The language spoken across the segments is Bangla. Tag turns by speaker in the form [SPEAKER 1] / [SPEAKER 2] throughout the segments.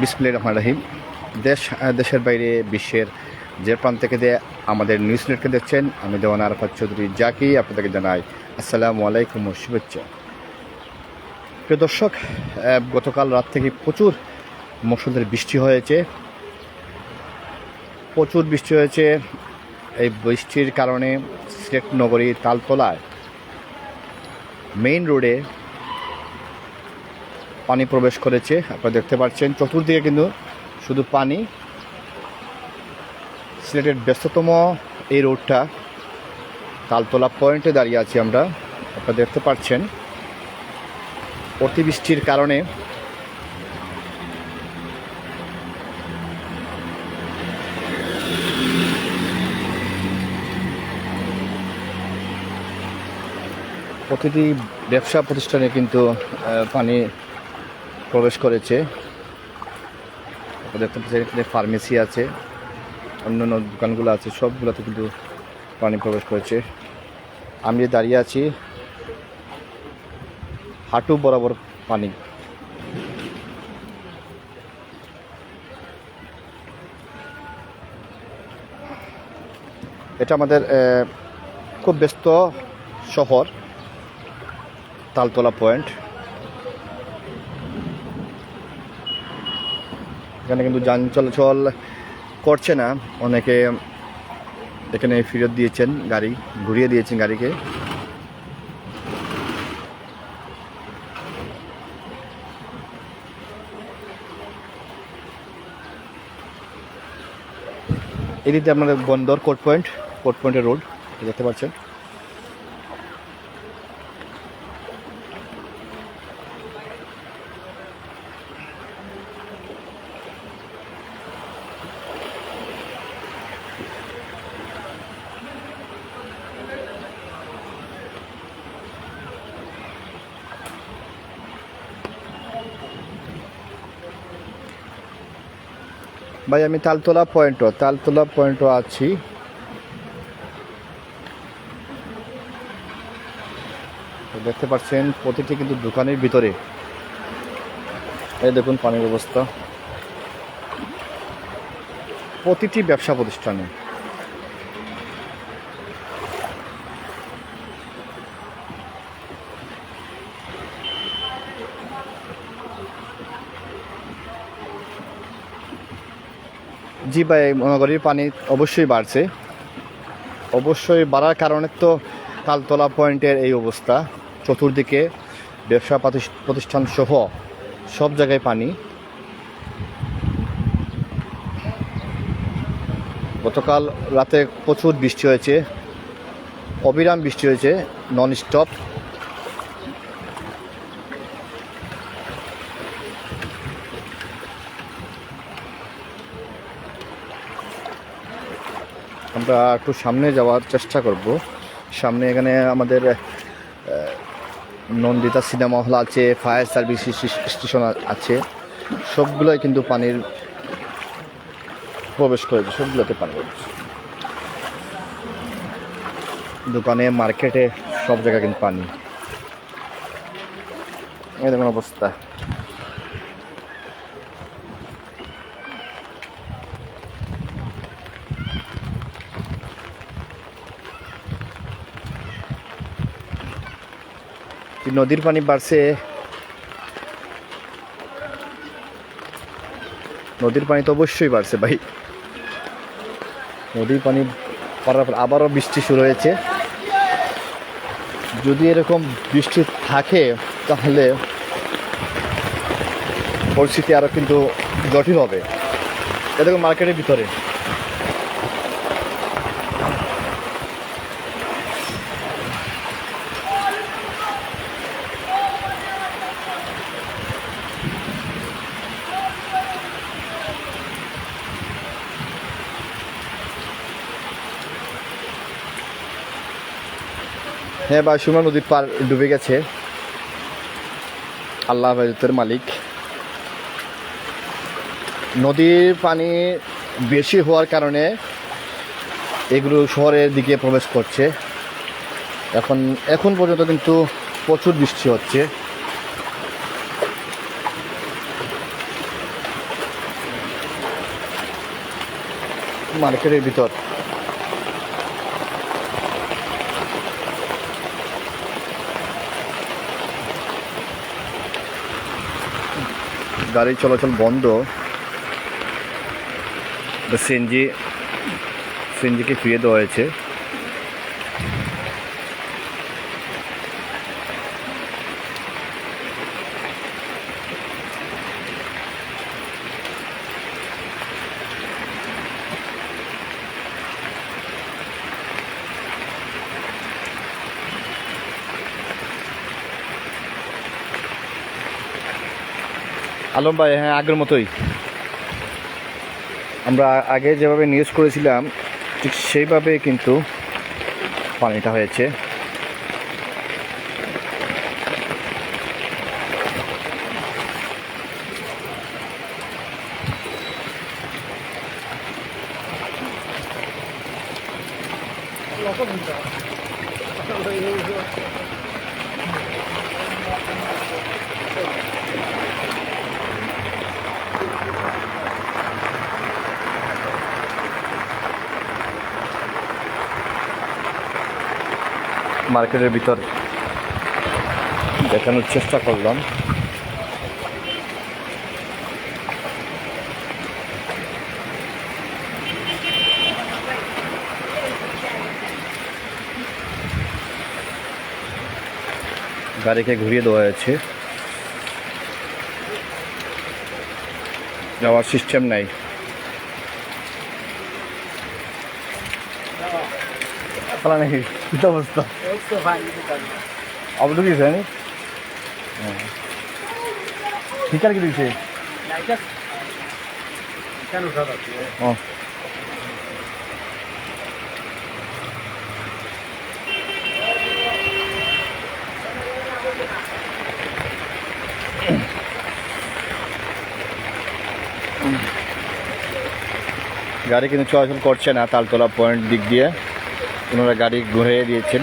[SPEAKER 1] বিসমিল্লা রহমান রাহিম। দেশ দেশের বাইরে বিশ্বের যে প্রান্ত থেকে দিয়ে আমাদের নিউজ নেটকে দেখছেন, আমি দেওয়ান আরাফাত চৌধুরী জাকি, আপনাদেরকে জানাই আসসালামু আলাইকুম ও শুভেচ্ছা। প্রিয় দর্শক গতকাল রাত থেকে প্রচুর মৌসুমের বৃষ্টি হয়েছে। প্রচুর বৃষ্টি হয়েছে। এই বৃষ্টির কারণে সিলেট নগরী তালতলায় মেইন রোডে পানি প্রবেশ করেছে। আপনারা দেখতে পাচ্ছেন, চতুর্দিকে কিন্তু শুধু পানি। সিলেটের ব্যস্ততম এই রোডটা, তালতলা পয়েন্টে দাঁড়িয়ে আছি আমরা। আপনারা দেখতে পাচ্ছেন, অতিবৃষ্টির কারণে প্রতিটি ব্যবসা প্রতিষ্ঠানে কিন্তু পানি প্রবেশ করেছে। এখানে ফার্মেসি আছে, অন্যান্য দোকানগুলো আছে, সবগুলোতে কিন্তু পানি প্রবেশ করেছে। আমি দাঁড়িয়ে আছি, হাঁটু বরাবর পানি। এটা আমাদের খুব ব্যস্ত শহর, তালতলা পয়েন্ট। এখানে কিন্তু যান চলাচল করছে না। অনেকে এখানে ফেরত দিয়েছেন গাড়ি, ঘুরিয়ে দিয়েছেন গাড়িকে। এদিকে আপনাদের বন্দর কোর্ট পয়েন্ট, কোর্ট পয়েন্টের রোড, দেখতে পাচ্ছেন। ভাই, আমি তালতলা পয়েন্টও তালতলা পয়েন্টও আছি। দেখতে পাচ্ছেন, প্রতিটি কিন্তু দোকানের ভিতরে। এই দেখুন পানির অবস্থা। প্রতিটি ব্যবসা প্রতিষ্ঠানে। জি ভাই মহানগরীর পানি অবশ্যই বাড়ছে। অবশ্যই বাড়ার কারণে তো তালতলা পয়েন্টের এই অবস্থা। চতুর্দিকে ব্যবসা প্রতিষ- প্রতিষ্ঠান সহ সব জায়গায় পানি। গতকাল রাতে প্রচুর বৃষ্টি হয়েছে। অবিরাম বৃষ্টি হয়েছে নন স্টপ আমরা একটু সামনে যাওয়ার চেষ্টা করব। সামনে এখানে আমাদের নন্দিতা সিনেমা হল আছে, ফায়ার সার্ভিস স্টেশন আছে। সবগুলোই কিন্তু পানির প্রবেশ করেছে, সবগুলোতে পানি দোকানে, মার্কেটে সব জায়গায় কিন্তু পানি। এরকম অবস্থা। নদীর পানি বাড়ছে। নদীর পানি তো অবশ্যই বাড়ছে ভাই। নদীর পানি পড়ার পর আবারও বৃষ্টি শুরু হয়েছে। যদি এরকম বৃষ্টি থাকে, তাহলে পরিস্থিতি আরও কিন্তু জটিল হবে। এরকম মার্কেটের ভিতরে। হ্যাঁ বা সুমা নদীর পার ডুবে গেছে। আল্লাহ হেফাজতের মালিক। নদীর পানি বেশি হওয়ার কারণে এগুলো শহরের দিকে প্রবেশ করছে। এখন এখন পর্যন্ত কিন্তু প্রচুর বৃষ্টি হচ্ছে। মার্কেটের ভিতর। গাড়ি চলাচল বন্ধ। সিএনজি সিএনজিকে ফিরিয়ে দেওয়া হয়েছে। আলম ভাই হ্যাঁ আগের মতোই। আমরা আগে যেভাবে নিউজ করেছিলাম, ঠিক সেইভাবে কিন্তু পানিটা হয়েছে। মার্কেটের ভিতর দেখানোর চেষ্টা করলাম। গাড়িকে ঘুরিয়ে দেওয়া হয়েছে। যাওয়ার সিস্টেম নাই। খেলা অবস্থা আবু কি জানি ঠিকার কি গাড়ি কিন্তু চলাচল করছে না তালতলা পয়েন্ট দিক দিয়ে। ওনারা গাড়ি ঘুরিয়ে দিয়েছেন।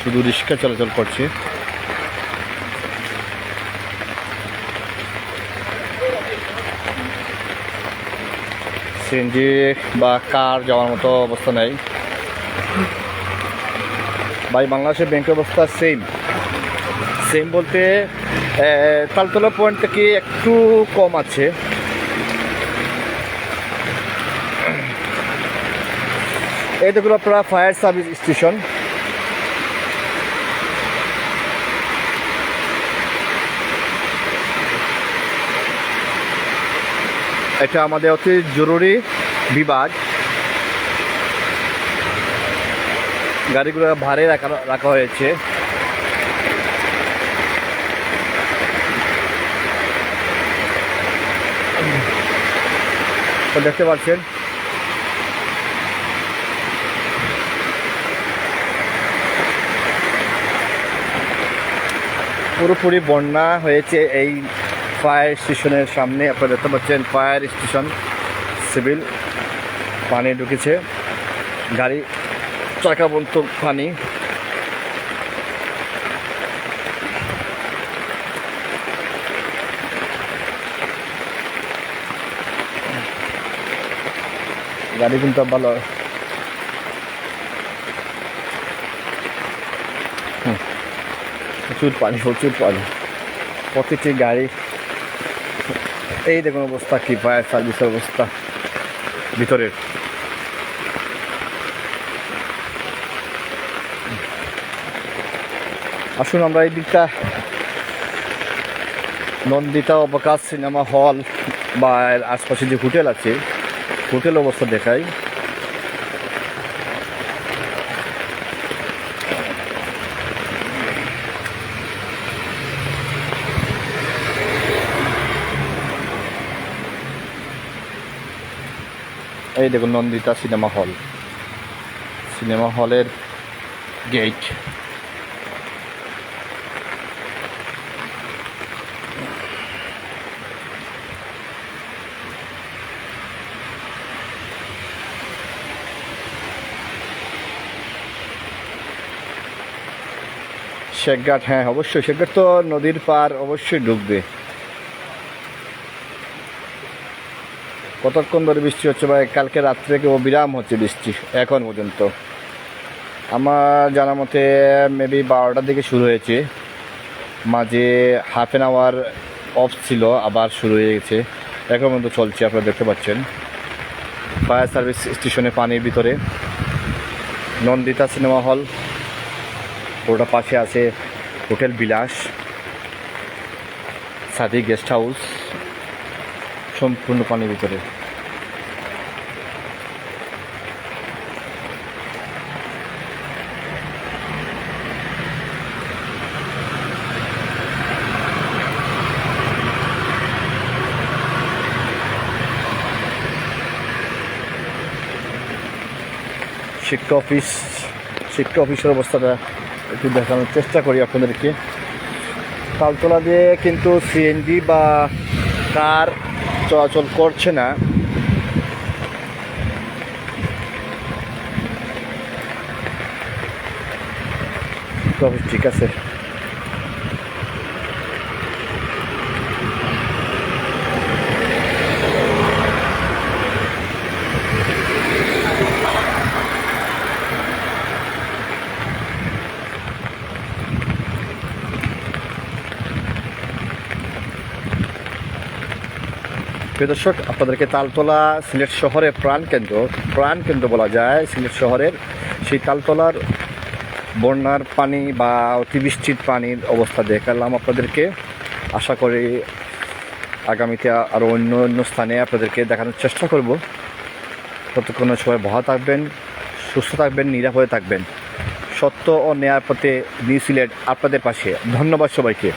[SPEAKER 1] শুধু রিক্সা চলাচল করছে। সিএনজি বা কার যাওয়ার মতো অবস্থা নেই। ভাই, বাংলাদেশের ব্যাংকের অবস্থা সেম সেম বলতে তালতলা পয়েন্ট থেকে একটু কম আছে। এই দেখুন আপনারা ফায়ার সার্ভিস স্টেশন এটা আমাদের অতি জরুরি বিভাগ। গাড়িগুলো ভারে রাখা রাখা হয়েছে। দেখতে পাচ্ছেন। পুরোপুরি বন্যা হয়েছে এই ফায়ার স্টেশনের সামনে আপনারা দেখতে পাচ্ছেন, ফায়ার স্টেশন, সিভিল পানি ঢুকেছে, গাড়ি চাকা বন্ত পানি। গাড়ি কিন্তু ভালো। প্রচুর পানি প্রচুর পানি। প্রতিটি গাড়ি এই দেখুন অবস্থা, কি ফায়ার সার্ভিসের অবস্থা। ভিতরের আসুন আমরা এই দিকটা। নন্দিতা অবকাশ সিনেমা হল বা আশপাশে যে হোটেল আছে, হোটেল অবস্থা দেখাই। এই দেখুন নন্দিতা সিনেমা হল। সিনেমা হলের গেট শেখঘাট হ্যাঁ অবশ্যই শেখঘাট তো নদীর পার অবশ্যই ডুববে। কতক্ষণ ধরে বৃষ্টি হচ্ছে ভাই? কালকে রাত্রে থেকে ও বিরাম হচ্ছে বৃষ্টি, এখন পর্যন্ত। আমার জানা মতে মেবি বারোটার দিকে শুরু হয়েছে। মাঝে হাফ অ্যান আওয়ার অফ ছিল, আবার শুরু হয়ে গেছে। এখন পর্যন্ত চলছে, আপনারা দেখতে পাচ্ছেন। ফায়ার সার্ভিস স্টেশনে পানির ভিতরে। নন্দিতা সিনেমা হল। ওটা পাশে আছে hotel Bilas. Sadi guest house. সম্পূর্ণ পানির ভিতরে। শিক্ষা অফিস, শিক্ষা অফিসের অবস্থাটা একটু দেখানোর চেষ্টা করি আপনাদেরকে। তালতলা দিয়ে কিন্তু সিএনজি বা কার চলাচল করছে না। ঠিক আছে। প্রিয় দর্শক, আপনাদেরকে তালতলা সিলেট শহরের প্রাণকেন্দ্র প্রাণকেন্দ্র বলা যায় সিলেট শহরের। সেই তালতলার বন্যার পানি বা অতিবৃষ্টির পানির অবস্থা দেখালাম আপনাদেরকে। আশা করি আগামীতে আরও অন্য অন্য স্থানে আপনাদেরকে দেখানোর চেষ্টা করব। ততক্ষণে সবাই ভালো থাকবেন, সুস্থ থাকবেন, নিরাপদে থাকবেন। সত্য ও ন্যায় পথে নিউ সিলেট আপনাদের পাশে। ধন্যবাদ সবাইকে।